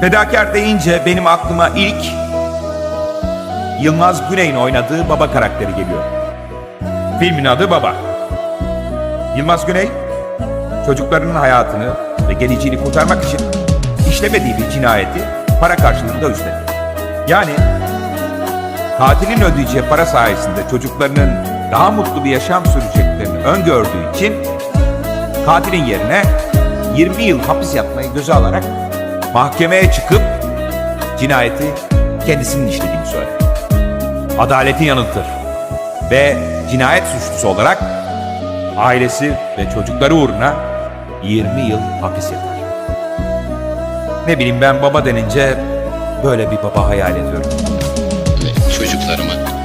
Fedakar deyince benim aklıma ilk Yılmaz Güney'in oynadığı baba karakteri geliyor. Filmin adı Baba. Yılmaz Güney, çocuklarının hayatını ve geleceğini kurtarmak için işlemediği bir cinayeti para karşılığında üstleniyor. Yani katilin ödeyeceği para sayesinde çocuklarının daha mutlu bir yaşam süreceklerini öngördüğü için katilin yerine 20 yıl hapis yatmayı göze alarak mahkemeye çıkıp cinayeti kendisinin işlediğini söyler. Adaleti yanıltır ve cinayet suçlusu olarak ailesi ve çocukları uğruna 20 yıl hapis yatar. Ne bileyim ben baba denince böyle bir baba hayal ediyorum. çocuklarımı